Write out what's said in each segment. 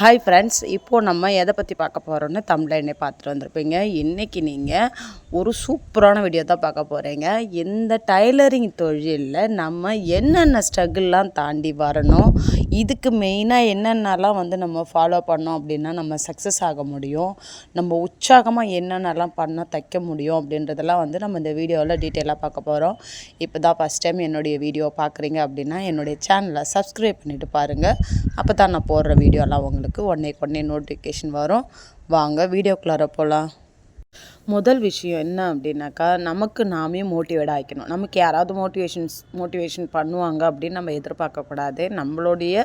Hi friends இப்போது நம்ம எதை பற்றி பார்க்க போகிறோன்னு தமிழ்லைனே பார்த்துட்டு வந்திருப்பீங்க. இன்றைக்கி நீங்கள் ஒரு சூப்பரான வீடியோ தான் பார்க்க போகிறீங்க இந்த டைலரிங் தொழிலில் நம்ம என்னென்ன ஸ்ட்ரகிள்லாம் தாண்டி வரணும்? இதுக்கு மெயினாக என்னென்னலாம் வந்து நம்ம ஃபாலோ பண்ணோம் அப்படின்னா நம்ம சக்ஸஸ் ஆக முடியும். நம்ம உற்சாகமாக என்னென்னலாம் பண்ணால் தைக்க முடியும் அப்படின்றதெல்லாம் வந்து நம்ம இந்த வீடியோவில் டீட்டெயிலாக பார்க்க போகிறோம் இப்போ தான் ஃபஸ்ட் டைம் என்னுடைய வீடியோ பார்க்குறீங்க அப்படின்னா என்னுடைய சேனலை சப்ஸ்கிரைப் பண்ணிவிட்டு பாருங்கள் அப்போ தான் நான் போடுற வீடியோலாம் உங்களுக்கு உடனே உடனே நோட்டிஃபிகேஷன் வரும். வாங்க வீடியோக்குள்ளார போகலாம் முதல் விஷயம் என்ன அப்படின்னாக்கா நமக்கு நாமே மோட்டிவேட் ஆகிக்கணும் நமக்கு யாராவது மோட்டிவேஷன்ஸ் மோட்டிவேஷன் பண்ணுவாங்க அப்படின்னு நம்ம எதிர்பார்க்கக்கூடாது நம்மளுடைய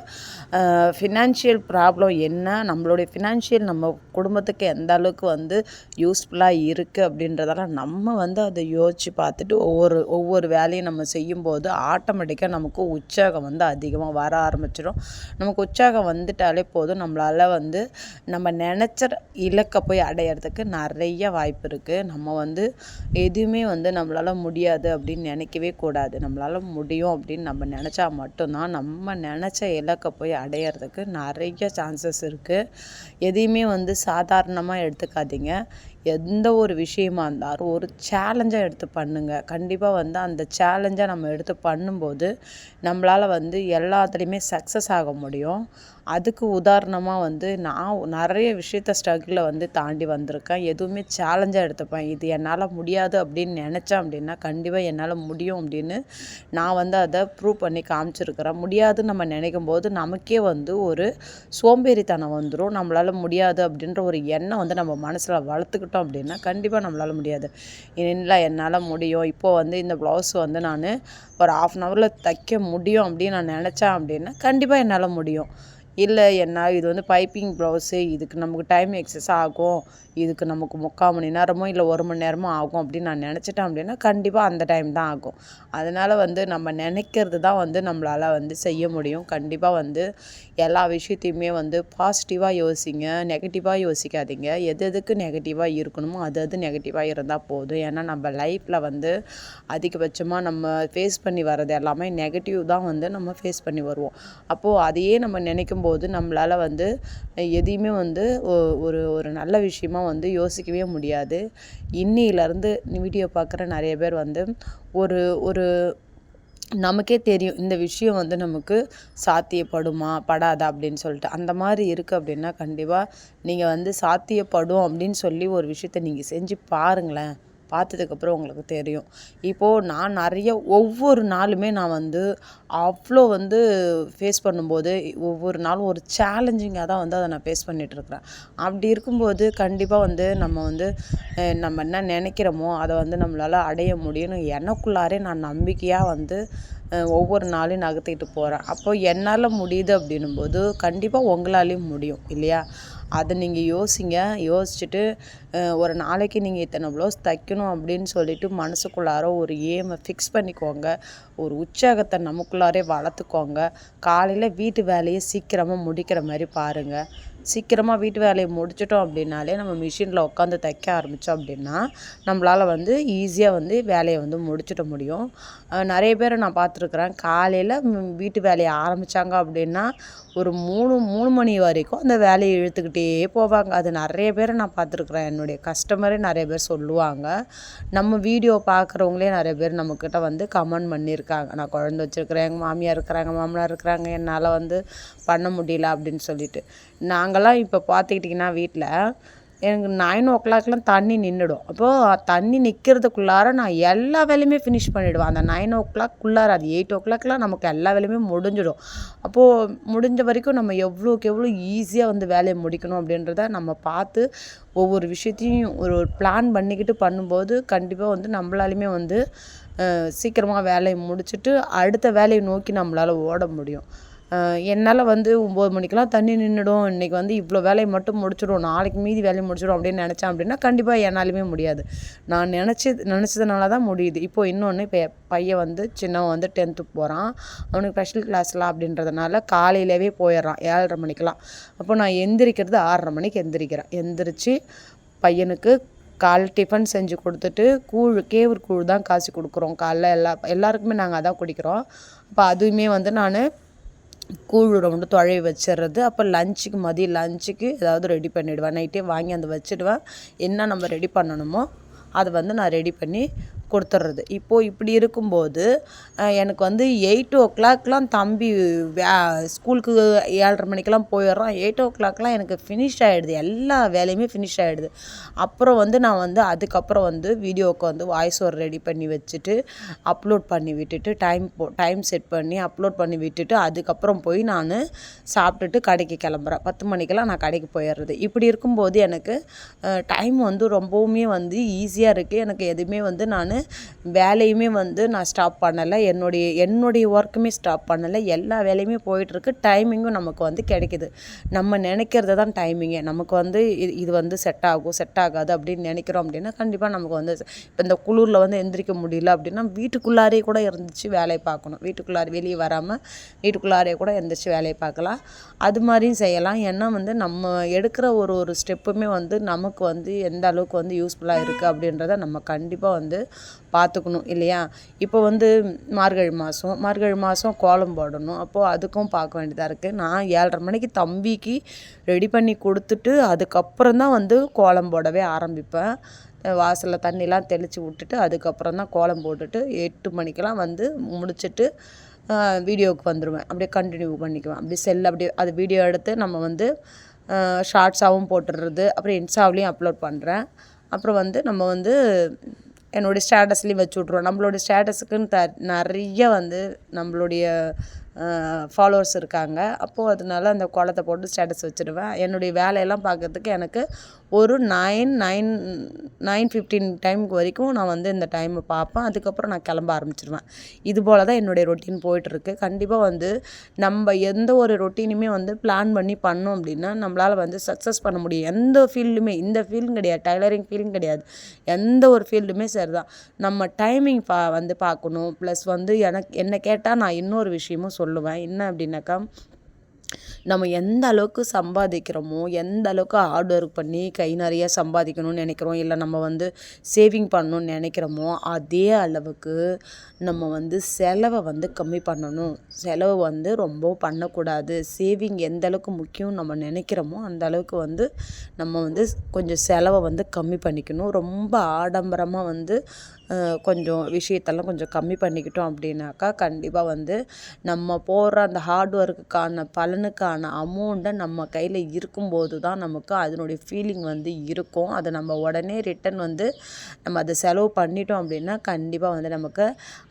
ஃபினான்ஷியல் ப்ராப்ளம் என்ன நம்மளுடைய ஃபினான்ஷியல் நம்ம குடும்பத்துக்கு எந்த அளவுக்கு வந்து யூஸ்ஃபுல்லாக இருக்குது அப்படின்றதெல்லாம் நம்ம வந்து அதை யோசித்து பார்த்துட்டு ஒவ்வொரு ஒவ்வொரு வேலையும் நம்ம செய்யும்போது ஆட்டோமேட்டிக்காக நமக்கு உற்சாகம் வந்து அதிகமாக வர ஆரம்பிச்சிடும் நமக்கு உற்சாகம் வந்துட்டாலே போதும். நம்மளால் வந்து நம்ம நினச்ச இலக்கை போய் அடையிறதுக்கு நிறைய வாய்ப்பு இருக்குது நம்ம வந்து எதுவுமே வந்து நம்மளால் முடியாது அப்படின்னு நினைக்கவே கூடாது. நம்மளால் முடியும் அப்படின்னு நம்ம நினச்சா மட்டும்தான் நம்ம நினச்ச இலக்கை போய் அடையிறதுக்கு நிறைய சான்சஸ் இருக்குது எதையுமே வந்து சாதாரணமாக எடுத்துக்காதீங்க. எந்த ஒரு விஷயமா இருந்தாலும் ஒரு சேலஞ்சாக எடுத்து பண்ணுங்கள் கண்டிப்பாக வந்து அந்த சேலஞ்சை நம்ம எடுத்து பண்ணும்போது நம்மளால் வந்து எல்லாத்துலேயுமே சக்ஸஸ் ஆக முடியும். அதுக்கு உதாரணமாக வந்து நான் நிறைய விஷயத்த ஸ்ட்ரகிளில் வந்து தாண்டி வந்திருக்கேன். எதுவுமே சேலஞ்சாக எடுத்துப்பேன். இது என்னால் முடியாது அப்படின்னு நினச்சேன் அப்படின்னா கண்டிப்பாக என்னால் முடியும் அப்படின்னு நான் வந்து அதை ப்ரூவ் பண்ணி காமிச்சிருக்கிறேன். முடியாதுன்னு நம்ம நினைக்கும் போது நமக்கே வந்து ஒரு சோம்பேறித்தனம் வந்துடும் நம்மளால் முடியாது அப்படின்ற ஒரு எண்ணம் வந்து நம்ம மனசில் வளர்த்துக்கிட்டோம் அப்படின்னா கண்டிப்பாக நம்மளால் முடியாது. இல்லை என்னால் முடியும்? இப்போது வந்து இந்த ப்ளவுஸ் வந்து நான் ஒரு ஆஃப் அன் ஹவரில் தைக்க முடியும் அப்படின்னு நான் நினச்சேன் அப்படின்னா கண்டிப்பாக என்னால் முடியும். இல்லை என்ன இது வந்து பைப்பிங் ப்ளவுஸு இதுக்கு நமக்கு டைம் எக்ஸஸ் ஆகும். இதுக்கு நமக்கு முக்கால் மணி நேரமோ இல்லை ஒரு மணி நேரமோ ஆகும் அப்படின்னு நான் நினச்சிட்டேன் அப்படின்னா கண்டிப்பாக அந்த டைம் தான் ஆகும். அதனால் வந்து நம்ம நினைக்கிறது தான் வந்து நம்மளால் வந்து செய்ய முடியும். கண்டிப்பாக வந்து எல்லா விஷயத்தையுமே வந்து பாசிட்டிவாக யோசிங்க. நெகட்டிவாக யோசிக்காதீங்க. எது எதுக்கு நெகட்டிவாக இருக்கணுமோ அது அது நெகட்டிவாக இருந்தால் போதும். ஏன்னா நம்ம லைஃப்பில் வந்து அதிகபட்சமாக நம்ம ஃபேஸ் பண்ணி வர்றது எல்லாமே நெகட்டிவ் தான் வந்து நம்ம ஃபேஸ் பண்ணி வருவோம். அப்போது அதையே நம்ம நினைக்கும் போது நம்மளால் வந்து எதையுமே வந்து ஒரு ஒரு நல்ல விஷயமா வந்து யோசிக்கவே முடியாது. இன்னிலேருந்து வீடியோ பார்க்குற நிறைய பேர் வந்து ஒரு ஒரு நமக்கே தெரியும் இந்த விஷயம் வந்து நமக்கு சாத்தியப்படுமா படாதா அப்படின்னு சொல்லிட்டு. அந்த மாதிரி இருக்குது அப்படின்னா கண்டிப்பாக நீங்கள் வந்து சாத்தியப்படும் அப்படின்னு சொல்லி ஒரு விஷயத்த நீங்கள் செஞ்சு பாருங்களேன். பார்த்ததுக்கப்புறம் உங்களுக்கு தெரியும். இப்போது நான் நிறைய ஒவ்வொரு நாளுமே நான் வந்து அவ்வளோ வந்து ஃபேஸ் பண்ணும்போது ஒவ்வொரு நாளும் ஒரு சேலஞ்சிங்காக தான் வந்து அதை நான் ஃபேஸ் பண்ணிகிட்ருக்குறேன் அப்படி இருக்கும்போது கண்டிப்பாக வந்து நம்ம வந்து நம்ம என்ன நினைக்கிறோமோ அதை வந்து நம்மளால் அடைய முடியும்னு எனக்குள்ளாரே நான் நம்பிக்கையாக வந்து ஒவ்வொரு நாளையும் நகர்த்திட்டு போகிறேன் அப்போது என்னால் முடியுது அப்படின்னும்போது கண்டிப்பாக உங்களாலேயும் முடியும் இல்லையா? அதை நீங்கள் யோசிங்க. யோசிச்சுட்டு ஒரு நாளைக்கு நீங்கள் இத்தனை ப்ளவுஸ் தைக்கணும் அப்படின்னு சொல்லிட்டு மனசுக்குள்ளார ஒரு ஏமை ஃபிக்ஸ் பண்ணிக்கோங்க. ஒரு உற்சாகத்தை நமக்குள்ளாரே வளர்த்துக்கோங்க. காலையில் வீட்டு வேலையை சீக்கிரமாக முடிக்கிற மாதிரி பாருங்கள் சீக்கிரமாக வீட்டு வேலையை முடிச்சிட்டோம் அப்படின்னாலே நம்ம மிஷினில் உட்காந்து தைக்க ஆரம்பித்தோம் அப்படின்னா நம்மளால் வந்து ஈஸியாக வந்து வேலையை வந்து முடிச்சிட முடியும். நிறைய பேரை நான் பார்த்துருக்குறேன். காலையில் வீட்டு வேலையை ஆரம்பித்தாங்க அப்படின்னா ஒரு மூணு மூணு மணி வரைக்கும் அந்த வேலையை இழுத்துக்கிட்டே போவாங்க. அது நிறைய பேரை நான் பார்த்துருக்குறேன். என்னுடைய கஸ்டமரே நிறைய பேர் சொல்லுவாங்க. நம்ம வீடியோ பார்க்குறவங்களே நிறைய பேர் நம்மக்கிட்ட வந்து கமெண்ட் பண்ணியிருக்காங்க. நான் குழந்த வச்சுருக்கிறேன் எங்கள் மாமியார் இருக்கிறாங்க மாமனார் இருக்கிறாங்க என்னால் வந்து பண்ண முடியல அப்படின்னு சொல்லிட்டு. நாங்கள்லாம் இப்போ பார்த்துக்கிட்டிங்கன்னா வீட்டில் எனக்கு நைன் ஓ கிளாக்லாம் தண்ணி நின்றுடும் அப்போது தண்ணி நிற்கிறதுக்குள்ளார நான் எல்லா வேலையுமே ஃபினிஷ் பண்ணிவிடுவேன் அந்த நைன் ஓ கிளாக்குள்ளார அது எயிட் ஓ கிளாக்லாம் நமக்கு எல்லா வேலையுமே முடிஞ்சிடும். அப்போது முடிஞ்ச வரைக்கும் நம்ம எவ்வளோக்கு எவ்வளோ ஈஸியாக வந்து வேலையை முடிக்கணும் அப்படின்றத நம்ம பார்த்து ஒவ்வொரு விஷயத்தையும் ஒரு பிளான் பண்ணிக்கிட்டு பண்ணும்போது கண்டிப்பாக வந்து நம்மளாலையுமே வந்து சீக்கிரமாக வேலையை முடிச்சுட்டு அடுத்த வேலையை நோக்கி நம்மளால் ஓட முடியும். என்னால் வந்து ஒம்பது மணிக்கெலாம் தண்ணி நின்றுடும் இன்றைக்கி வந்து இவ்வளோ வேலையை மட்டும் முடிச்சிடும். நாளைக்கு மீதி வேலையை முடிச்சிடும் அப்படின்னு நினச்சேன் அப்படின்னா கண்டிப்பாக என்னாலுமே முடியாது. நான் நினச்சி நினச்சதுனால தான் முடியுது. இப்போது இன்னொன்று இப்போ பையன் வந்து சின்னவன் வந்து டென்த்துக்கு போகிறான் அவனுக்கு ஸ்பெஷல் கிளாஸ்லாம் அப்படின்றதுனால காலையிலவே போயிடுறான் ஏழரை மணிக்கெலாம் அப்போ நான் எந்திரிக்கிறது ஆறரை மணிக்கு எந்திரிக்கிறேன். எந்திரிச்சு பையனுக்கு காலை டிஃபன் செஞ்சு கொடுத்துட்டு கூழ் கேவுர் கூழ் தான் காசு கொடுக்குறோம். காலைல எல்லா எல்லாருக்குமே நாங்கள் அதான் குடிக்கிறோம். அப்போ அதுவுமே வந்து நான் கூழ் ரவுண்டு தொழைய வச்சிடுறது அப்போ லஞ்சுக்கு மதியம் லஞ்சுக்கு ஏதாவது ரெடி பண்ணிவிடுவேன் நைட்டே வாங்கி அந்த வச்சுடுவேன். என்ன நம்ம ரெடி பண்ணணுமோ அதை வந்து நான் ரெடி பண்ணி கொடுத்துட்றது. இப்போது இப்படி இருக்கும்போது எனக்கு வந்து எயிட் ஓ கிளாக்லாம் தம்பி வே ஸ்கூலுக்கு ஏழரை மணிக்கெல்லாம் போயிடுறான். எயிட் ஓ கிளாக்லாம் எனக்கு ஃபினிஷ் ஆகிடுது எல்லா வேலையுமே ஃபினிஷ் ஆகிடுது அப்புறம் வந்து நான் வந்து அதுக்கப்புறம் வந்து வீடியோவுக்கு வந்து வாய்ஸ் ஓவர் ரெடி பண்ணி வச்சுட்டு அப்லோட் பண்ணி விட்டுட்டு டைம் போ டைம் செட் பண்ணி அப்லோட் பண்ணி விட்டுட்டு அதுக்கப்புறம் போய் நான் சாப்பிட்டுட்டு கடைக்கு கிளம்புறேன். பத்து மணிக்கெல்லாம் நான் கடைக்கு போயிடுறது. இப்படி இருக்கும்போது எனக்கு டைம் வந்து ரொம்பவுமே வந்து ஈஸியாக இருக்குது எனக்கு எதுவுமே வந்து நான் வேலையுமே வந்து நான் ஸ்டாப் பண்ணலை. என்னுடைய என்னுடைய ஒர்க்குமே ஸ்டாப் பண்ணலை. எல்லா வேலையுமே போயிட்டுருக்கு. டைமிங்கும் நமக்கு வந்து கிடைக்கிது. நம்ம நினைக்கிறது தான் டைமிங்கே நமக்கு வந்து இது இது வந்து செட் ஆகும் செட் ஆகாது அப்படின்னு நினைக்கிறோம் அப்படின்னா கண்டிப்பாக நமக்கு வந்து இப்போ இந்த குளிரில் வந்து எந்திரிக்க முடியல அப்படின்னா வீட்டுக்குள்ளாரே கூட இருந்துச்சு வேலையை பார்க்கணும். வீட்டுக்குள்ளார வெளியே வராமல் வீட்டுக்குள்ளாரே கூட எந்திரிச்சு வேலையை பார்க்கலாம். அது மாதிரியும் செய்யலாம். ஏன்னா வந்து நம்ம எடுக்கிற ஒரு ஒரு ஸ்டெப்புமே வந்து நமக்கு வந்து எந்த அளவுக்கு வந்து யூஸ்ஃபுல்லாக இருக்குது அப்படின்றத நம்ம கண்டிப்பாக வந்து பார்த்துக்கணும் இல்லையா? இப்போ வந்து மார்கழி மாதம் மார்கழி மாதம் கோலம் போடணும். அப்போது அதுக்கும் பார்க்க வேண்டியதாக இருக்குது நான் ஏழரை மணிக்கு தம்பிக்கு ரெடி பண்ணி கொடுத்துட்டு அதுக்கப்புறம் தான் வந்து கோலம் போடவே ஆரம்பிப்பேன். வாசலில் தண்ணிலாம் தெளித்து விட்டுட்டு அதுக்கப்புறம் தான் கோலம் போட்டுட்டு எட்டு மணிக்கெல்லாம் வந்து முடிச்சுட்டு வீடியோவுக்கு வந்துடுவேன் அப்படியே கண்டினியூ பண்ணிக்குவேன். அப்படி செல் அப்படியே அது வீடியோ எடுத்து நம்ம வந்து ஷார்ட்ஸாகவும் போட்டுடுறது அப்புறம் இன்ஸ்டாவிலையும் அப்லோட் பண்ணுறேன் அப்புறம் வந்து நம்ம வந்து என்னுடைய ஸ்டேட்டஸ்லேயும் வச்சு விட்ருவோம் நம்மளுடைய ஸ்டேட்டஸுக்குன்னு த நிறைய வந்து நம்மளுடைய ஃபாலோவர்ஸ் இருக்காங்க. அப்போது அதனால அந்த கோலத்தை போட்டு ஸ்டேட்டஸ் வச்சுடுவேன் என்னுடைய வேலையெல்லாம் பார்க்கறதுக்கு எனக்கு ஒரு நைன் நைன் நைன் ஃபிஃப்டீன் டைமுக்கு வரைக்கும் நான் வந்து இந்த டைமை பார்ப்பேன். அதுக்கப்புறம் நான் கிளம்ப ஆரம்பிச்சிடுவேன் இது போல் தான் என்னுடைய ரொட்டீன் போயிட்டுருக்கு. கண்டிப்பாக வந்து நம்ம எந்த ஒரு ரொட்டீனுமே வந்து பிளான் பண்ணி பண்ணோம் அப்படின்னா நம்மளால் வந்து சக்ஸஸ் பண்ண முடியும். எந்த ஃபீல்டுமே இந்த ஃபீல்டும் கிடையாது டைலரிங் ஃபீல்டும் கிடையாது. எந்த ஒரு ஃபீல்டுமே சரி தான் நம்ம டைமிங் பா வந்து பார்க்கணும். ப்ளஸ் வந்து எனக்கு என்னை கேட்டால் நான் இன்னொரு விஷயமும் சொல்லுவேன். என்ன அப்படின்னாக்கா நம்ம எந்த அளவுக்கு சம்பாதிக்கிறோமோ எந்த அளவுக்கு ஹார்ட் ஒர்க் பண்ணி கை நிறைய சம்பாதிக்கணும்னு நினைக்கிறோம் இல்லை நம்ம வந்து சேவிங் பண்ணணும்னு நினைக்கிறோமோ அதே அளவுக்கு நம்ம வந்து செலவை வந்து கம்மி பண்ணணும். செலவு வந்து ரொம்ப பண்ணக்கூடாது. சேவிங் எந்த அளவுக்கு முக்கியம் நம்ம நினைக்கிறோமோ அந்த அளவுக்கு வந்து நம்ம வந்து கொஞ்சம் செலவை வந்து கம்மி பண்ணிக்கணும். ரொம்ப ஆடம்பரமாக வந்து கொஞ்சம் விஷயத்தெல்லாம் கொஞ்சம் கம்மி பண்ணிக்கிட்டோம் அப்படின்னாக்கா கண்டிப்பாக வந்து நம்ம போடுற அந்த ஹார்ட் ஒர்க்குக்கான பலனுக்கான அமௌண்ட்டை நம்ம கையில் இருக்கும்போது தான் நமக்கு அதனுடைய ஃபீலிங் வந்து இருக்கும். அதை நம்ம உடனே ரிட்டன் வந்து நம்ம அதை செலவு பண்ணிட்டோம் அப்படின்னா கண்டிப்பாக வந்து நமக்கு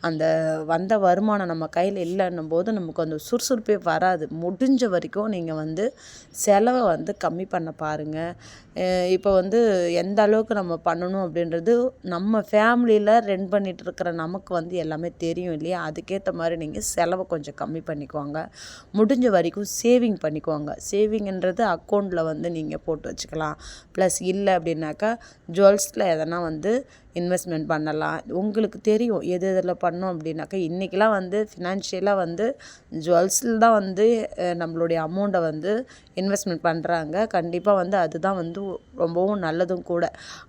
அந்த வந்த வருமானம் நம்ம கையில் இல்லைன்னும் போது நமக்கு அந்த சுறுசுறுப்பே வராது. முடிஞ்ச வரைக்கும் நீங்கள் வந்து செலவை வந்து கம்மி பண்ண பாருங்கள் இப்போ வந்து எந்த அளவுக்கு நம்ம பண்ணணும் அப்படின்றது நம்ம ஃபேமிலியில் ரன் பண்ணிகிட்டு இருக்கிற நமக்கு வந்து எல்லாமே தெரியும் இல்லையா? அதுக்கேற்ற மாதிரி நீங்கள் செலவை கொஞ்சம் கம்மி பண்ணிக்குவாங்க. முடிஞ்ச வரைக்கும் சேவிங் பண்ணிக்குவாங்க. சேவிங்ன்றது அக்கௌண்ட்டில் வந்து நீங்கள் போட்டு வச்சுக்கலாம். ப்ளஸ் இல்லை அப்படின்னாக்கா ஜுவல்ஸில் எதனா வந்து இன்வெஸ்ட்மெண்ட் பண்ணலாம். உங்களுக்கு தெரியும் எது எதில் பண்ணோம் அப்படின்னாக்கா இன்றைக்கெலாம் வந்து ஃபினான்ஷியலாக வந்து ஜுவல்ஸில் தான் வந்து நம்மளுடைய அமௌண்ட்டை வந்து இன்வெஸ்ட்மெண்ட் பண்ணுறாங்க கண்டிப்பாக வந்து அதுதான் வந்து ரொம்பவும் நல்லதும் கூட.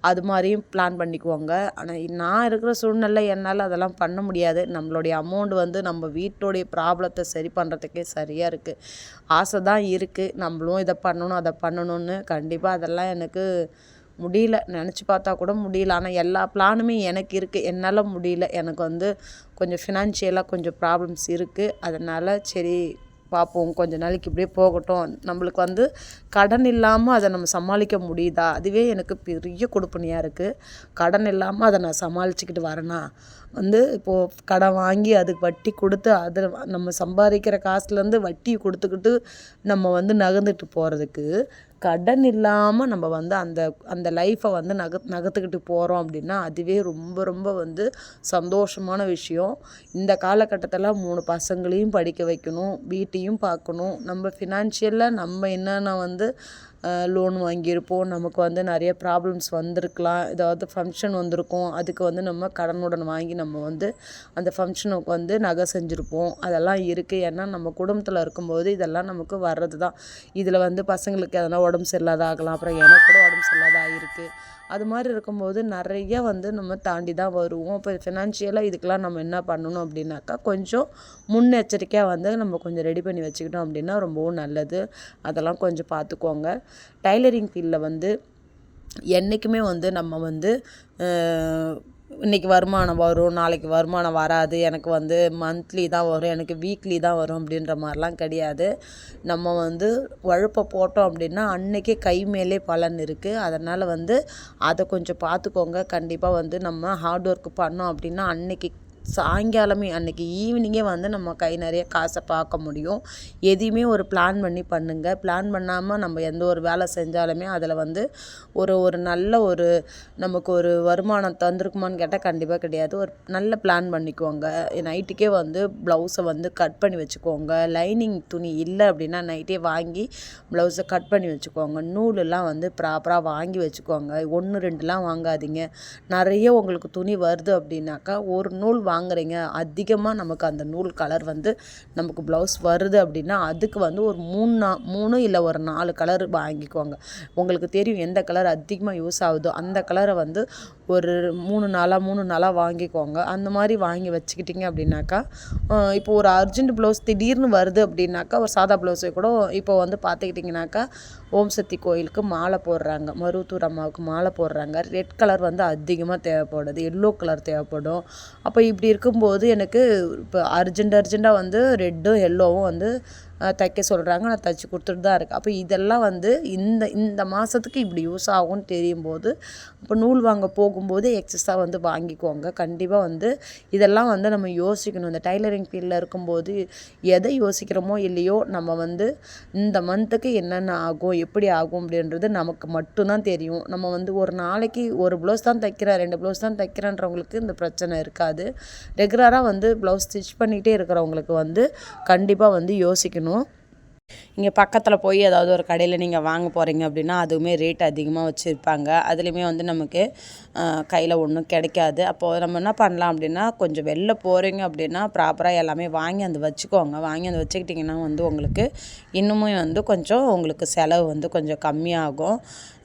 அது மாதிரியும் பிளான் பண்ணிக்குவாங்க. ஆனால் நான் இருக்கிற சூழ்நிலை என்னால் அதெல்லாம் பண்ண முடியாது. நம்மளுடைய அமௌண்ட் வந்து நம்ம வீட்டோடைய ப்ராப்ளத்தை சரி பண்ணுறதுக்கே சரியாக இருக்குது ஆசை தான் இருக்குது நம்மளும் இதை பண்ணணும் அதை பண்ணணும்னு. கண்டிப்பாக அதெல்லாம் எனக்கு முடியல. நினச்சி பார்த்தா கூட முடியல. ஆனால் எல்லா பிளானுமே எனக்கு இருக்குது என்னால் முடியல. எனக்கு வந்து கொஞ்சம் ஃபினான்ஷியலாக கொஞ்சம் ப்ராப்ளம்ஸ் இருக்குது அதனால் சரி பார்ப்போம் கொஞ்ச நாளைக்கு இப்படியே போகட்டும். நம்மளுக்கு வந்து கடன் இல்லாமல் அதை நம்ம சமாளிக்க முடியுதா? அதுவே எனக்கு பெரிய கொடுப்பனையாக இருக்குது கடன் இல்லாமல் அதை நான் சமாளிச்சுக்கிட்டு வரேனா? வந்து இப்போது கடன் வாங்கி அதுக்கு வட்டி கொடுத்து அதில் நம்ம சம்பாதிக்கிற காசுலேருந்து வட்டி கொடுத்துக்கிட்டு நம்ம வந்து நகர்ந்துட்டு போகிறதுக்கு கடன் இல்லாமல் நம்ம வந்து அந்த அந்த லைஃப்பை வந்து நக நகர்த்துக்கிட்டு போகிறோம் அப்படின்னா அதுவே ரொம்ப ரொம்ப வந்து சந்தோஷமான விஷயம். இந்த காலகட்டத்தில் மூணு பசங்களையும் படிக்க வைக்கணும் வீட்டையும் பார்க்கணும். நம்ம ஃபினான்ஷியலில் நம்ம என்னென்ன வந்து லோன் வாங்கியிருப்போம். நமக்கு வந்து நிறைய ப்ராப்ளம்ஸ் வந்திருக்கலாம். ஏதாவது ஃபங்க்ஷன் வந்திருக்கும். அதுக்கு வந்து நம்ம கடனுடன் வாங்கி நம்ம வந்து அந்த ஃபங்க்ஷனுக்கு வந்து நகை செஞ்சுருப்போம். அதெல்லாம் இருக்குது ஏன்னா நம்ம குடும்பத்தில் இருக்கும்போது இதெல்லாம் நமக்கு வர்றது தான் இதில் வந்து பசங்களுக்கு எதனா உடம்பு சரியில்லாத ஆகலாம். அப்புறம் எனக்கு கூட உடம்பு சரியில்லாத ஆகிருக்கு அது மாதிரி இருக்கும்போது நிறைய வந்து நம்ம தாண்டி தான் வருவோம். இப்போ ஃபினான்ஷியலாக இதுக்கெலாம் நம்ம என்ன பண்ணணும் அப்படின்னாக்கா கொஞ்சம் முன்னெச்சரிக்கையாக வந்து நம்ம கொஞ்சம் ரெடி பண்ணி வச்சுக்கிட்டோம் அப்படின்னா ரொம்பவும் நல்லது. அதெல்லாம் கொஞ்சம் பார்த்துக்கோங்க. டைலரிங் ஃபீல்டில் வந்து என்றைக்குமே வந்து நம்ம வந்து இன்றைக்கி வருமானம் வரும் நாளைக்கு வருமானம் வராது எனக்கு வந்து மந்த்லி தான் வரும் எனக்கு வீக்லி தான் வரும் அப்படின்ற மாதிரிலாம் கிடையாது. நம்ம வந்து உழைப்ப போட்டோம் அப்படின்னா அன்றைக்கே கை மேலே பலன் இருக்குது அதனால் வந்து அதை கொஞ்சம் பார்த்துக்கோங்க. கண்டிப்பாக வந்து நம்ம ஹார்ட் ஒர்க் பண்ணோம் அப்படின்னா அன்றைக்கி சாயங்காலமே அன்றைக்கி ஈவினிங்கே வந்து நம்ம கை நிறைய காசை பார்க்க முடியும். எதையுமே ஒரு பிளான் பண்ணி பண்ணுங்கள் பிளான் பண்ணாமல் நம்ம எந்த ஒரு வேலை செஞ்சாலுமே அதில் வந்து ஒரு ஒரு நல்ல ஒரு நமக்கு ஒரு வருமானம் தந்திருக்குமான்னு கேட்டால் கண்டிப்பாக கிடையாது. ஒரு நல்ல பிளான் பண்ணிக்கோங்க. நைட்டுக்கே வந்து ப்ளவுஸை வந்து கட் பண்ணி வச்சுக்கோங்க. லைனிங் துணி இல்லை அப்படின்னா நைட்டே வாங்கி ப்ளவுஸை கட் பண்ணி வச்சுக்கோங்க. நூலெல்லாம் வந்து ப்ராப்பராக வாங்கி வச்சுக்கோங்க. ஒன்று ரெண்டுலாம் வாங்காதீங்க. நிறைய உங்களுக்கு துணி வருது அப்படின்னாக்கா ஒரு நூல் வாங்குறீங்க அதிகமாக நமக்கு அந்த நூல் கலர் வந்து நமக்கு ப்ளவுஸ் வருது அப்படின்னா அதுக்கு வந்து ஒரு மூணு நா மூணு இல்லை ஒரு நாலு கலர் வாங்கிக்குவாங்க உங்களுக்கு தெரியும் எந்த கலர் அதிகமாக யூஸ் ஆகுதோ அந்த கலரை வந்து ஒரு மூணு நாளாக மூணு நாளாக வாங்கிக்கோங்க. அந்த மாதிரி வாங்கி வச்சுக்கிட்டிங்க அப்படின்னாக்கா இப்போ ஒரு அர்ஜென்ட் ப்ளவுஸ் திடீர்னு வருது அப்படின்னாக்கா ஒரு சாதா ப்ளவுஸை கூட இப்போ வந்து பார்த்துக்கிட்டிங்கனாக்கா ஓம் சக்தி கோயிலுக்கு மாலை போடுறாங்க. மருவத்தூர் அம்மாவுக்கு மாலை போடுறாங்க. ரெட் கலர் வந்து அதிகமாக தேவைப்படுது. எல்லோ கலர் தேவைப்படும். அப்போ இப்படி இருக்கும்போது எனக்கு இப்போ அர்ஜென்ட் அர்ஜெண்ட்டாக வந்து ரெட்டும் எல்லோவும் வந்து தைக்க சொல்கிறாங்க நான் தைச்சி கொடுத்துட்டு தான் இருக்கேன். அப்போ இதெல்லாம் வந்து இந்த இந்த மாதத்துக்கு இப்படி யூஸ் ஆகும்னு தெரியும் போது இப்போ நூல் வாங்க போகும்போது எக்ஸஸாக வந்து வாங்கிக்கோங்க. கண்டிப்பாக வந்து இதெல்லாம் வந்து நம்ம யோசிக்கணும். இந்த டைலரிங் ஃபீல்டில் இருக்கும்போது எதை யோசிக்கிறோமோ இல்லையோ நம்ம வந்து இந்த மந்த்துக்கு என்னென்ன ஆகும் எப்படி ஆகும் அப்படின்றது நமக்கு மட்டும்தான் தெரியும். நம்ம வந்து ஒரு நாளைக்கு ஒரு ப்ளவுஸ் தான் தைக்கிறேன் ரெண்டு ப்ளவுஸ் தான் தைக்கிறேன்றவங்களுக்கு இந்த பிரச்சனை இருக்காது. ரெகுலராக வந்து ப்ளவுஸ் ஸ்டிச் பண்ணிகிட்டே இருக்கிறவங்களுக்கு வந்து கண்டிப்பாக வந்து யோசிக்கணும். জন্য। இங்கே பக்கத்தில் போய் ஏதாவது ஒரு கடையில் நீங்கள் வாங்க போகிறீங்க அப்படின்னா அதுவுமே ரேட் அதிகமாக வச்சுருப்பாங்க. அதுலேயுமே வந்து நமக்கு கையில் ஒன்றும் கிடைக்காது. அப்போது நம்ம என்ன பண்ணலாம் அப்படின்னா கொஞ்சம் வெளில போகிறீங்க அப்படின்னா ப்ராப்பராக எல்லாமே வாங்கி அந்த வச்சுக்கோங்க. வாங்கி அந்த வச்சுக்கிட்டிங்கன்னா வந்து உங்களுக்கு இன்னுமே வந்து கொஞ்சம் உங்களுக்கு செலவு வந்து கொஞ்சம் கம்மியாகும்.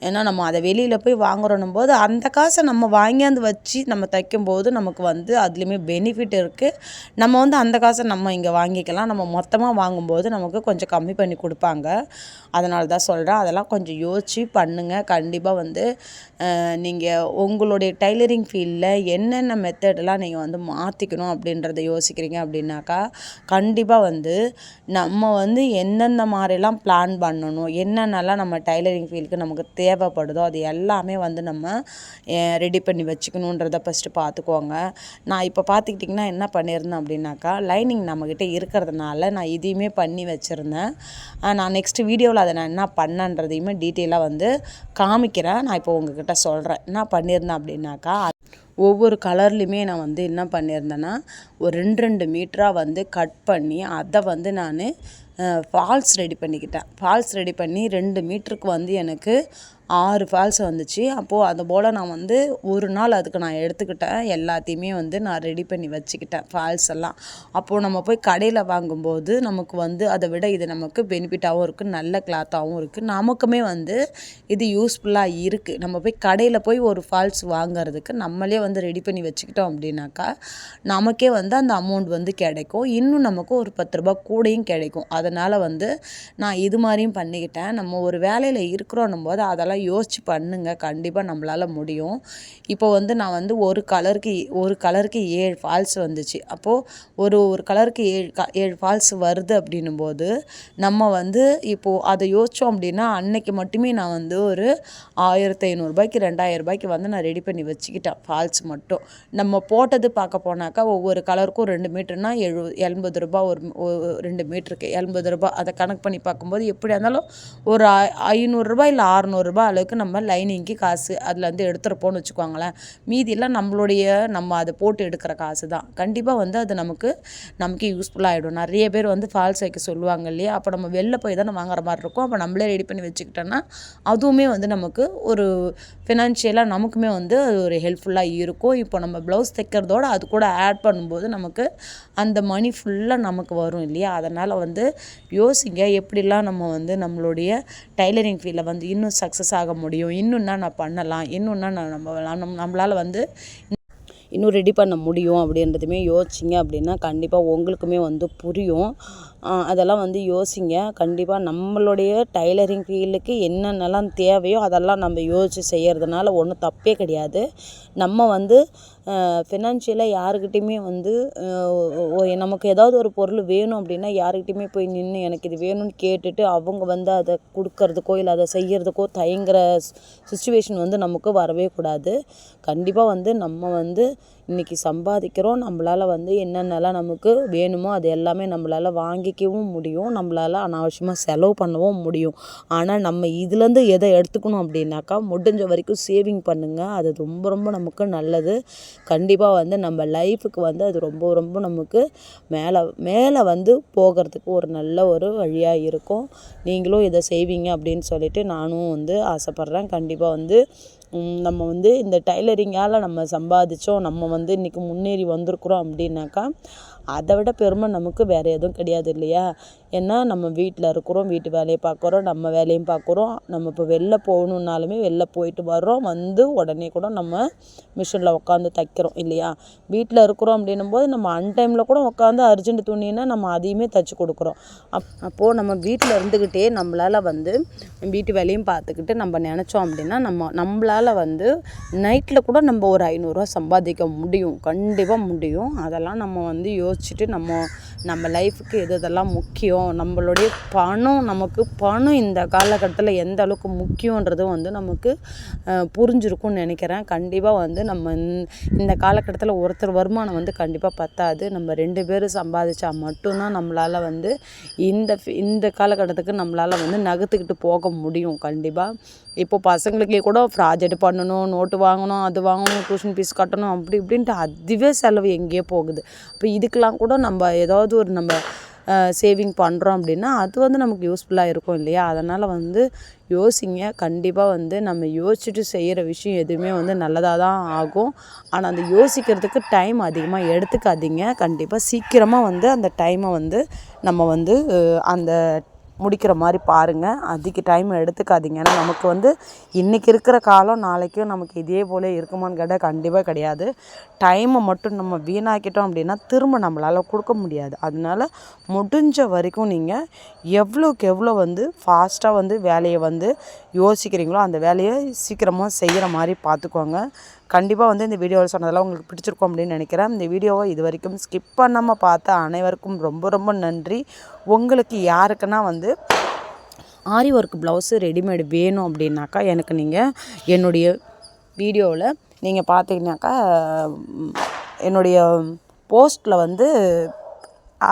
ஏன்னா நம்ம அதை வெளியில் போய் வாங்குறோன்னும் போது அந்த காசை நம்ம வாங்கியாந்து வச்சு நம்ம தைக்கும் போது நமக்கு வந்து அதுலேயுமே பெனிஃபிட் இருக்குது நம்ம வந்து அந்த காசை நம்ம இங்கே வாங்கிக்கலாம். நம்ம மொத்தமாக வாங்கும்போது நமக்கு கொஞ்சம் கம்மி பண்ணி கொடுப்பாங்க. அதனால தான் சொல்கிறேன் அதெல்லாம் கொஞ்சம் யோசித்து பண்ணுங்கள் கண்டிப்பாக வந்து நீங்கள் உங்களுடைய டைலரிங் ஃபீல்டில் என்னென்ன மெத்தடெல்லாம் நீங்கள் வந்து மாற்றிக்கணும் அப்படின்றத யோசிக்கிறீங்க அப்படின்னாக்கா கண்டிப்பாக வந்து நம்ம வந்து எந்தெந்த மாதிரிலாம் பிளான் பண்ணணும் என்னென்னலாம் நம்ம டைலரிங் ஃபீல்டுக்கு நமக்கு தேவைப்படுதோ அது எல்லாமே வந்து நம்ம ரெடி பண்ணி வச்சுக்கணுன்றத ஃபஸ்ட்டு பார்த்துக்கோங்க. நான் இப்போ பார்த்துக்கிட்டிங்கன்னா என்ன பண்ணியிருந்தேன் அப்படின்னாக்கா லைனிங் நம்மக்கிட்ட இருக்கிறதுனால நான் இதையுமே பண்ணி வச்சுருந்தேன். நான் நெக்ஸ்ட் வீடியோவில் அதை நான் என்ன பண்ணன்றதையுமே டீட்டெயிலாக வந்து காமிக்கிறேன். நான் இப்போ உங்ககிட்ட சொல்கிறேன் என்ன பண்ணியிருந்தேன் அப்படின்னாக்கா ஒவ்வொரு கலர்லேயுமே நான் வந்து என்ன பண்ணியிருந்தேன்னா ஒரு ரெண்டு ரெண்டு மீட்டராக வந்து கட் பண்ணி அதை வந்து நான் ஃபால்ஸ் ரெடி பண்ணிக்கிட்டேன். ஃபால்ஸ் ரெடி பண்ணி ரெண்டு மீட்டருக்கு வந்து எனக்கு ஆறு ஃபால்ஸ் வந்துச்சு. அப்போது அது போல் நான் வந்து ஒரு நாள் அதுக்கு நான் எடுத்துக்கிட்டேன். எல்லாத்தையுமே வந்து நான் ரெடி பண்ணி வச்சுக்கிட்டேன் ஃபால்ஸ் எல்லாம். அப்போது நம்ம போய் கடையில் வாங்கும்போது நமக்கு வந்து அதை விட இது நமக்கு பெனிஃபிட்டாகவும் இருக்குது நல்ல கிளாத்தாகவும் இருக்குது நமக்குமே வந்து இது யூஸ்ஃபுல்லாக இருக்குது நம்ம போய் கடையில் போய் ஒரு ஃபால்ஸ் வாங்குறதுக்கு நம்மளே வந்து ரெடி பண்ணி வச்சுக்கிட்டோம் அப்படின்னாக்கா நமக்கே வந்து அந்த அமௌண்ட் வந்து கிடைக்கும். இன்னும் நமக்கு ஒரு பத்து ரூபா கூடையும் கிடைக்கும். அதனால் வந்து நான் இது மாதிரியும் பண்ணிக்கிட்டேன். நம்ம ஒரு வேலையில் இருக்கிறோன்னும் போது அதெல்லாம் யோசிச்சு யோசித்து பண்ணுங்கள் கண்டிப்பாக நம்மளால் முடியும். இப்போ வந்து நான் வந்து ஒரு கலருக்கு ஒரு கலருக்கு ஏழு ஃபால்ஸ் வந்துச்சு. அப்போது ஒரு ஒரு கலருக்கு ஏழு க ஏழு ஃபால்ஸ் வருது அப்படின்னும் போது நம்ம வந்து இப்போது அதை யோசித்தோம் அப்படின்னா அன்னைக்கு மட்டுமே நான் வந்து ஒரு ஆயிரத்தி ஐநூறுரூபாய்க்கு ரெண்டாயிரம் ரூபாய்க்கு வந்து நான் ரெடி பண்ணி வச்சுக்கிட்டேன் ஃபால்ஸ் மட்டும். நம்ம போட்டது பார்க்க போனாக்கா ஒவ்வொரு கலருக்கும் ரெண்டு மீட்டர்னால் எழு எண்பது ரூபா ஒரு ரெண்டு மீட்டருக்கு எண்பது ரூபா அதை கணக்கு பண்ணி பார்க்கும்போது எப்படியா இருந்தாலும் ஒரு ஐநூறுரூபா இல்லை அறநூறுபா அளவுக்கு நம்ம லைனிங்க்கு காசு அதில் வந்து எடுத்துருப்போம்னு வச்சுக்கோங்களேன். மீதியெல்லாம் நம்மளுடைய நம்ம அதை போட்டு எடுக்கிற காசு தான் கண்டிப்பாக வந்து அது நமக்கு நமக்கு யூஸ்ஃபுல்லாக ஆகிடும் நிறைய பேர் வந்து ஃபால்ஸ் வைக்க சொல்லுவாங்க இல்லையா? அப்போ நம்ம வெளில போய் தானே வாங்குற மாதிரி இருக்கும். அப்போ நம்மளே ரெடி பண்ணி வச்சுக்கிட்டோன்னா அதுவுமே வந்து நமக்கு ஒரு ஃபினான்ஷியலாக நமக்குமே வந்து அது ஒரு ஹெல்ப்ஃபுல்லாக இருக்கும். இப்போ நம்ம ப்ளவுஸ் தைக்கிறதோட அது கூட ஆட் பண்ணும்போது நமக்கு அந்த மணி ஃபுல்லாக நமக்கு வரும் இல்லையா? அதனால் வந்து யோசிங்க எப்படிலாம் நம்ம வந்து நம்மளுடைய டைலரிங் ஃபீல்டில் வந்து இன்னும் சக்ஸஸ் ஆக முடியும் இன்னும் நான் பண்ணலாம் இன்னும் நான் நம்ம நம்ம நம்மளால் வந்து இன்னும் ரெடி பண்ண முடியும் அப்படின்றதுமே யோசிச்சிங்க அப்படின்னா கண்டிப்பாக உங்களுக்குமே வந்து புரியும். அதெல்லாம் வந்து யோசிங்க. கண்டிப்பாக நம்மளுடைய டைலரிங் ஃபீல்டுக்கு என்னென்னலாம் தேவையோ அதெல்லாம் நம்ம யோசித்து செய்கிறதுனால ஒன்றும் தப்பே கிடையாது. நம்ம வந்து ஃபினான்ஷியலாக யாருக்கிட்டேயுமே வந்து நமக்கு ஏதாவது ஒரு பொருள் வேணும் அப்படின்னா யாருக்கிட்டேயுமே போய் நின்று எனக்கு இது வேணும்னு கேட்டுட்டு அவங்க வந்து அதை கொடுக்கறதுக்கோ இல்லை அதை செய்கிறதுக்கோ தயங்குற சுச்சுவேஷன் வந்து நமக்கு வரவே கூடாது. கண்டிப்பாக வந்து நம்ம வந்து இன்றைக்கி சம்பாதிக்கிறோம். நம்மளால் வந்து என்னென்னலாம் நமக்கு வேணுமோ அது எல்லாமே நம்மளால் வாங்கிக்கவும் முடியும். நம்மளால் அனாவசியமாக செலவு பண்ணவும் முடியும். ஆனால் நம்ம இதுலேருந்து எதை எடுத்துக்கணும் அப்படின்னாக்கா முடிஞ்ச வரைக்கும் சேவிங் பண்ணுங்கள் அது ரொம்ப ரொம்ப நமக்கு நல்லது. கண்டிப்பாக வந்து நம்ம லைஃபுக்கு வந்து அது ரொம்ப ரொம்ப நமக்கு மேலே மேலே வந்து போகிறதுக்கு ஒரு நல்ல ஒரு வழியாக இருக்கும். நீங்களும் இதை செய்வீங்க அப்படின்னு சொல்லிட்டு நானும் வந்து ஆசைப்பட்றேன். கண்டிப்பாக வந்து நம்ம வந்து இந்த டைலரிங்கால் நம்ம சம்பாதிச்சோம் நம்ம வந்து இன்றைக்கி முன்னேறி வந்திருக்குறோம் அப்படின்னாக்கா அதை விட பெருமை நமக்கு வேறு எதுவும் கிடையாது இல்லையா? ஏன்னா நம்ம வீட்டில் இருக்கிறோம் வீட்டு வேலையை பார்க்குறோம் நம்ம வேலையும் பார்க்குறோம். நம்ம இப்போ வெளில போகணுன்னாலுமே வெளில போயிட்டு வர்றோம் வந்து உடனே கூட நம்ம மிஷினில் உட்காந்து தைக்கிறோம் இல்லையா? வீட்டில் இருக்கிறோம் அப்படின்னும் போது நம்ம அன்டைமில் கூட உட்காந்து அர்ஜென்ட் துணின்னா நம்ம அதையுமே தைச்சி கொடுக்குறோம். அப் அப்போது நம்ம வீட்டில் இருந்துக்கிட்டே நம்மளால் வந்து வீட்டு வேலையும் பார்த்துக்கிட்டு நம்ம நினச்சோம் அப்படின்னா நம்ம நம்மளால் வந்து நைட்டில் கூட நம்ம ஒரு ஐநூறுரூவா சம்பாதிக்க முடியும் கண்டிப்பாக முடியும். அதெல்லாம் நம்ம வந்து யோசிச்சுட்டு நம்ம நம்ம லைஃபுக்கு எது எதெல்லாம் முக்கியம் நம்மளுடைய பணம் நமக்கு பணம் இந்த காலகட்டத்தில் எந்த அளவுக்கு முக்கியன்றதும் வந்து நமக்கு புரிஞ்சிருக்கும்னு நினைக்கிறேன். கண்டிப்பாக வந்து நம்ம இந்த காலகட்டத்தில் ஒருத்தர் வருமானம் வந்து கண்டிப்பாக பத்தாது. நம்ம ரெண்டு பேரும் சம்பாதிச்சா மட்டும்தான் நம்மளால் வந்து இந்த இந்த காலகட்டத்துக்கு நம்மளால் வந்து நகர்த்துக்கிட்டு போக முடியும் கண்டிப்பாக இப்போ பசங்களுக்கே கூட ப்ராஜெக்ட் பண்ணணும் நோட்டு வாங்கணும் அது வாங்கணும் டியூஷன் ஃபீஸ் கட்டணும் அப்படி இப்படின்ட்டு அதுவே செலவு எங்கேயோ போகுது. இப்போ இதுக்கெலாம் கூட நம்ம ஏதாவது ஒரு நம்ம சேவிங் பண்ணுறோம் அப்படின்னா அது வந்து நமக்கு யூஸ்ஃபுல்லாக இருக்கும் இல்லையா? அதனால் வந்து யோசிங்க. கண்டிப்பாக வந்து நம்ம யோசிச்சுட்டு செய்கிற விஷயம் எதுவுமே வந்து நல்லதாக தான் ஆகும். ஆனால் அந்த யோசிக்கிறதுக்கு டைம் அதிகமாக எடுத்துக்காதீங்க. கண்டிப்பாக சீக்கிரமாக வந்து அந்த டைமை வந்து நம்ம வந்து அந்த முடிக்கிற மாதிரி பாருங்கள் அதிக டைம் எடுத்துக்காதீங்க. ஏன்னா நமக்கு வந்து இன்றைக்கி இருக்கிற காலம் நாளைக்கும் நமக்கு இதே போல் இருக்குமான்னு கேட்டால் கண்டிப்பாக கிடையாது. டைமை மட்டும் நம்ம வீணாக்கிட்டோம் அப்படின்னா திரும்ப நம்மளால் கொடுக்க முடியாது. அதனால முடிஞ்ச வரைக்கும் நீங்கள் எவ்வளோக்கு எவ்வளோ வந்து ஃபாஸ்ட்டாக வந்து வேலையை வந்து யோசிக்கிறீங்களோ அந்த வேலையை சீக்கிரமாக செய்கிற மாதிரி பார்த்துக்கோங்க கண்டிப்பாக வந்து இந்த வீடியோவில் சொன்னதெல்லாம் உங்களுக்கு பிடிச்சிருக்கும் அப்படின்னு நினைக்கிறேன். இந்த வீடியோவை இது வரைக்கும் ஸ்கிப் பண்ணாமல் பார்த்த அனைவருக்கும் ரொம்ப ரொம்ப நன்றி. உங்களுக்கு யாருக்குன்னா வந்து ஆரி ஒர்க் ப்ளவுஸு ரெடிமேடு வேணும் அப்படின்னாக்கா எனக்கு நீங்கள் என்னுடைய வீடியோவில் நீங்கள் பார்த்தீங்கன்னாக்கா என்னுடைய போஸ்ட்டில் வந்து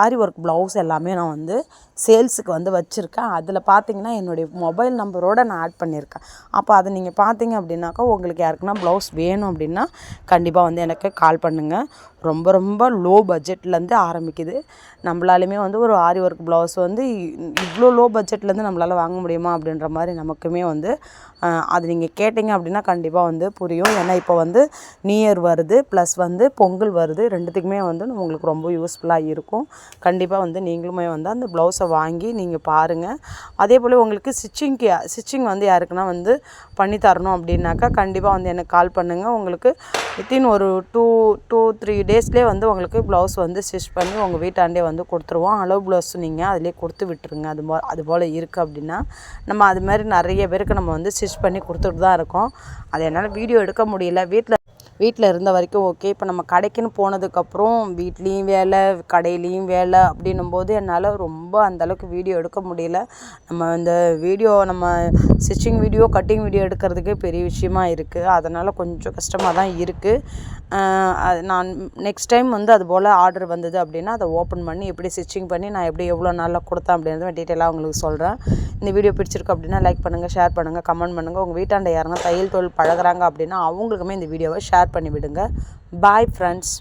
ஆரி ஒர்க் ப்ளவுஸ் எல்லாமே நான் வந்து சேல்ஸுக்கு வந்து வச்சுருக்கேன். அதில் பார்த்தீங்கன்னா என்னுடைய மொபைல் நம்பரோடு நான் ஆட் பண்ணியிருக்கேன். அப்போ அதை நீங்கள் பார்த்தீங்க அப்படின்னாக்கா உங்களுக்கு யாருக்குன்னா ப்ளவுஸ் வேணும் அப்படின்னா கண்டிப்பாக வந்து எனக்கு கால் பண்ணுங்கள் ரொம்ப ரொம்ப லோ பட்ஜெட்லேருந்து ஆரம்பிக்குது. நம்மளாலுமே வந்து ஒரு ஆரி ஒர்க் ப்ளவுஸ் வந்து இவ்வளோ லோ பட்ஜெட்லேருந்து நம்மளால் வாங்க முடியுமா அப்படின்ற மாதிரி நமக்குமே வந்து அது நீங்கள் கேட்டிங்க அப்படின்னா கண்டிப்பாக வந்து புரியும். ஏன்னா இப்போ வந்து நியூ இயர் வருது ப்ளஸ் வந்து பொங்கல் வருது ரெண்டுத்துக்குமே வந்து உங்களுக்கு ரொம்ப யூஸ்ஃபுல்லாக இருக்கும். கண்டிப்பாக வந்து நீங்களுமே வந்து அந்த ப்ளவுஸை வாங்கி நீங்கள் பாருங்கள் அதே போல் உங்களுக்கு ஸ்டிச்சிங்க்கு ஸ்டிச்சிங் வந்து யாருக்குன்னா வந்து பண்ணி தரணும் அப்படின்னாக்கா கண்டிப்பாக வந்து எனக்கு கால் பண்ணுங்கள் உங்களுக்கு வித்தின் ஒரு டூ டூ த்ரீ டேஸ்லேயே வந்து உங்களுக்கு ப்ளவுஸ் வந்து ஸ்டிச் பண்ணி உங்கள் வீட்டாண்டே வந்து கொடுத்துருவோம். அளவு ப்ளவுஸ் நீங்கள் அதிலே கொடுத்து விட்டுருங்க. அது போ அது போல் இருக்குது அப்படின்னா நம்ம அது மாதிரி நிறைய பேருக்கு நம்ம வந்து ஸ்டிச் பண்ணி கொடுத்துட்டு தான் இருக்கோம். அது என்னால் வீடியோ எடுக்க முடியல. வீட்டில் வீட்டில் இருந்த வரைக்கும் ஓகே இப்போ நம்ம கடைக்குன்னு போனதுக்கப்புறம் வீட்லேயும் வேலை கடையிலையும் வேலை அப்படின்னும் போது என்னால் ரொம்ப அந்தளவுக்கு வீடியோ எடுக்க முடியல. நம்ம இந்த வீடியோ நம்ம ஸ்டிச்சிங் வீடியோ கட்டிங் வீடியோ எடுக்கிறதுக்கே பெரிய விஷயமா இருக்குது அதனால் கொஞ்சம் கஷ்டமாக தான் இருக்குது அது நான் நெக்ஸ்ட் டைம் வந்து அது போல் ஆர்டர் வந்தது அப்படின்னா அதை ஓப்பன் பண்ணி எப்படி ஸ்டிச்சிங் பண்ணி நான் எப்படி எவ்வளோ நாளில் கொடுத்தேன் அப்படின்றத டீட்டெயிலாக உங்களுக்கு சொல்கிறேன் இந்த வீடியோ பிடிச்சிருக்கு அப்படின்னா லைக் பண்ணுங்கள் ஷேர் பண்ணுங்கள் கமெண்ட் பண்ணுங்கள் உங்கள் வீட்டாண்ட யாருன்னா தையல் தொழில் பழகுறாங்க அப்படின்னா அவங்களுக்குமே இந்த வீடியோவை ஷேர் ஷேர் பண்ணிவிடுங்க. Bye friends